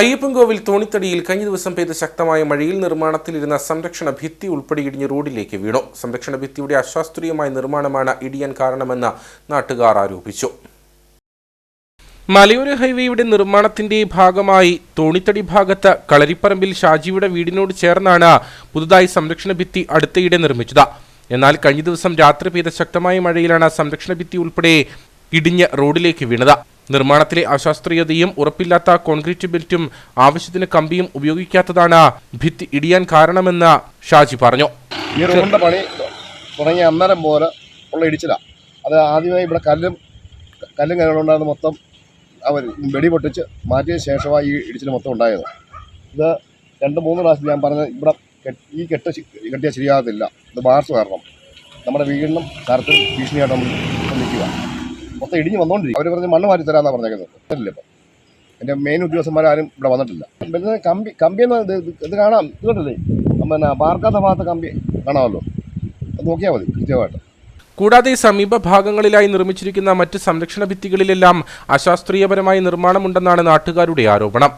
അയ്യപ്പൻകോവിൽ തോണിത്തടിയിൽ കഴിഞ്ഞ ദിവസം പെയ്ത ശക്തമായ മഴയിൽ നിർമ്മാണത്തിലിരുന്ന സംരക്ഷണ ഭിത്തി ഉൾപ്പെടെ ഇടിഞ്ഞ് റോഡിലേക്ക് വീണു. സംരക്ഷണ ഭിത്തിയുടെ അശാസ്ത്രീയമായ നിർമ്മാണമാണ് ഇടിയാൻ കാരണമെന്ന് നാട്ടുകാർ ആരോപിച്ചു. മലയോര ഹൈവേയുടെ നിർമ്മാണത്തിന്റെ ഭാഗമായി തോണിത്തടി ഭാഗത്ത് കളരിപ്പറമ്പിൽ ഷാജിയുടെ വീടിനോട് ചേർന്നാണ് പുതുതായി സംരക്ഷണ ഭിത്തി അടുത്തയിടെ നിർമ്മിച്ചത്. എന്നാൽ കഴിഞ്ഞ ദിവസം രാത്രി പെയ്ത ശക്തമായ മഴയിലാണ് സംരക്ഷണ ഭിത്തി ഉൾപ്പെടെ ഇടിഞ്ഞ് റോഡിലേക്ക് വീണത്. നിർമ്മാണത്തിലെ അശാസ്ത്രീയതയും ഉറപ്പില്ലാത്ത കോൺക്രീറ്റ് ബെൽറ്റും ആവശ്യത്തിന് കമ്പിയും ഉപയോഗിക്കാത്തതാണ് ഭിത്തി ഇടിയാൻ കാരണമെന്ന് ഷാജി പറഞ്ഞു. ഈ റോഡിന്റെ പണി തുടങ്ങിയ അന്നേരം പോലെ ഉള്ള ഇടിച്ചിലാണ് അത് ആദ്യമായി ഇവിടെ കല്ലും കല്ലും കല്ലുകളുണ്ടായിരുന്ന മൊത്തം അവർ വെടി പൊട്ടിച്ച് മാറ്റിയ ശേഷമാണ് ഈ ഇടിച്ചിൽ മൊത്തം ഉണ്ടായത്. ഇത് രണ്ട് മൂന്ന് പ്രാവശ്യം ഞാൻ പറഞ്ഞത് ഇവിടെ ഈ കെട്ട് കെട്ടിയ ശരിയാകത്തില്ല. ഇത് ബാർസ് കാരണം. നമ്മുടെ വീടിനും കറുത്തും ഭീഷണിയായിട്ട് നമ്മൾ മൊത്തം ഇടിഞ്ഞ് വന്നുകൊണ്ടിരിക്കും അവർ പറഞ്ഞ് മണ്ണ് മാറ്റി തരാമെന്നാണ് പറഞ്ഞേക്കുന്നത്. ഇല്ല ഇപ്പം? എന്റെ മെയിൻ ഉദ്യോഗസ്ഥന്മാരും ഇവിടെ വന്നിട്ടില്ല. പിന്നെ കമ്പി കമ്പി എന്ന് ഇത് ഇത് കാണാം. ഇതുകൊണ്ടല്ലേ കണ്ടില്ലേ? പിന്നെ പാർക്കാത്ത ഭാഗത്ത് കമ്പി കാണാമല്ലോ. അത് നോക്കിയാൽ മതി കൃത്യമായിട്ട്. കൂടാതെ സമീപ ഭാഗങ്ങളിലായി നിർമ്മിച്ചിരിക്കുന്ന മറ്റ് സംരക്ഷണ ഭിത്തികളിലെല്ലാം അശാസ്ത്രീയപരമായ നിർമ്മാണമുണ്ടെന്നാണ് നാട്ടുകാരുടെ ആരോപണം.